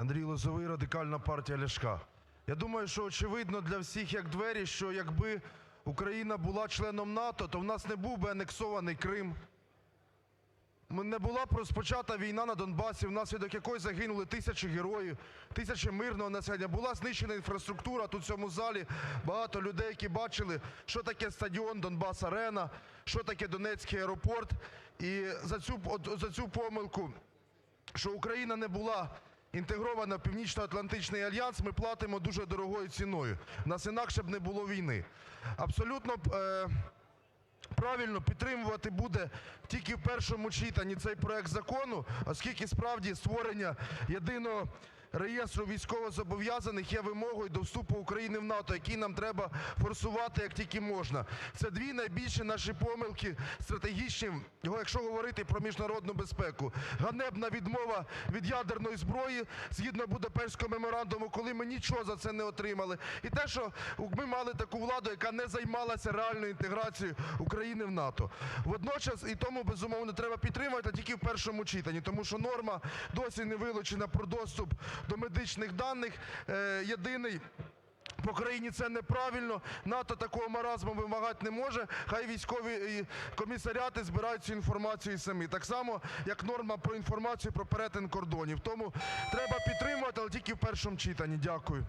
Андрій Лозовий, Радикальна партія Ляшка. Я думаю, що очевидно для всіх, як двері, що якби Україна була членом НАТО, то в нас не був би анексований Крим, не була б розпочата війна на Донбасі, внаслідок якої загинули тисячі героїв, тисячі мирного населення, була знищена інфраструктура. Тут в цьому залі багато людей, які бачили, що таке стадіон "Донбас-Арена", що таке Донецький аеропорт. І за цю, за цю помилку, що Україна не була інтегрована в Північноатлантичний альянс, ми платимо дуже дорогою ціною. У нас інакше б не було війни. Абсолютно правильно підтримувати буде тільки в першому читанні цей проект закону, оскільки справді створення єдиного реєстру військовозобов'язаних є вимогою до вступу України в НАТО, який нам треба форсувати як тільки можна. Це дві найбільші наші помилки стратегічні, якщо говорити про міжнародну безпеку. Ганебна відмова від ядерної зброї згідно Будапештського меморандуму, коли ми нічого за це не отримали. І те, що ми мали таку владу, яка не займалася реальною інтеграцією України в НАТО. Водночас і тому, безумовно, треба підтримувати, тільки в першому читанні, тому що норма досі не вилучена про доступ до медичних даних єдиний по країні. Це неправильно. НАТО такого маразму вимагати не може. Хай військові комісаріати збирають цю інформацію самі. Так само, як норма про інформацію про перетин кордонів. Тому треба підтримувати, але тільки в першому читанні. Дякую.